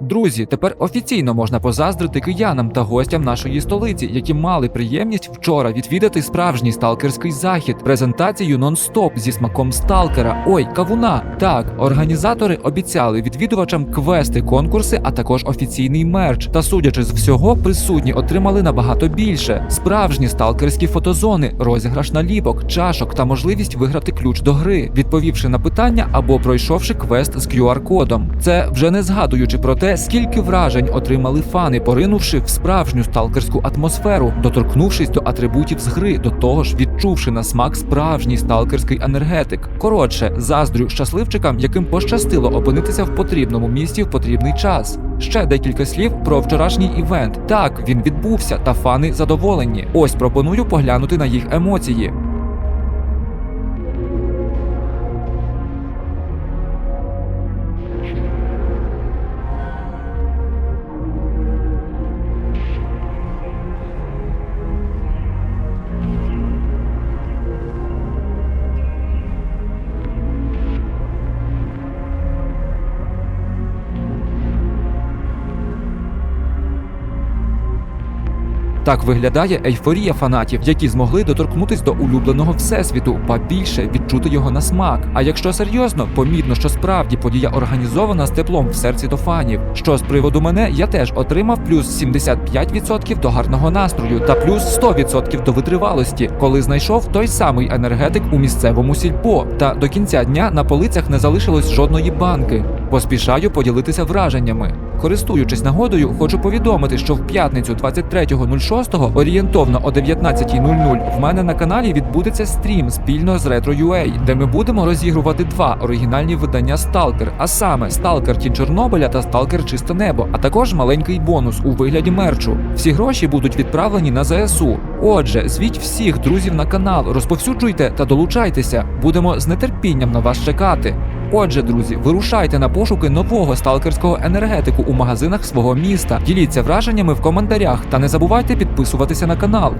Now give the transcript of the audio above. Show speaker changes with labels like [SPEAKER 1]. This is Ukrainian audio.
[SPEAKER 1] Друзі, тепер офіційно можна позаздрити киянам та гостям нашої столиці, які мали приємність вчора відвідати справжній сталкерський захід, презентацію нон-стоп зі смаком сталкера. Ой, кавуна. Так, організатори обіцяли відвідувачам квести, конкурси, а також офіційний мерч. Та судячи з всього, присутні отримали набагато більше: справжні сталкерські фотозони, розіграш наліпок, чашок та можливість виграти ключ до гри, відповівши на питання або пройшовши квест з QR-кодом. Це вже не згадуючи про те, скільки вражень отримали фани, поринувши в справжню сталкерську атмосферу, доторкнувшись до атрибутів з гри, до того ж відчувши на смак справжній сталкерський енергетик. Коротше, заздрю щасливчикам, яким пощастило опинитися в потрібному місці в потрібний час. Ще декілька слів про вчорашній івент. Так, він відбувся, та фани задоволені. Ось пропоную поглянути на їх емоції. Так виглядає ейфорія фанатів, які змогли доторкнутись до улюбленого всесвіту, ба більше відчути його на смак. А якщо серйозно, помітно, що справді подія організована з теплом в серці до фанів. Що з приводу мене, я теж отримав плюс 75% до гарного настрою та плюс 100% до витривалості, коли знайшов той самий енергетик у місцевому сільпо. Та до кінця дня на полицях не залишилось жодної банки. Поспішаю поділитися враженнями. Користуючись нагодою, хочу повідомити, що в п'ятницю 23.06 орієнтовно о 19.00 в мене на каналі відбудеться стрім спільно з Retro.ua, де ми будемо розігрувати два оригінальні видання Stalker, а саме Stalker Тінь Чорнобиля та Stalker Чисте Небо, а також маленький бонус у вигляді мерчу. Всі гроші будуть відправлені на ЗСУ. Отже, звіть всіх друзів на канал, розповсюджуйте та долучайтеся. Будемо з нетерпінням на вас чекати. Отже, друзі, вирушайте на пошуки нового сталкерського енергетику у магазинах свого міста. Діліться враженнями в коментарях та не забувайте підписуватися на канал.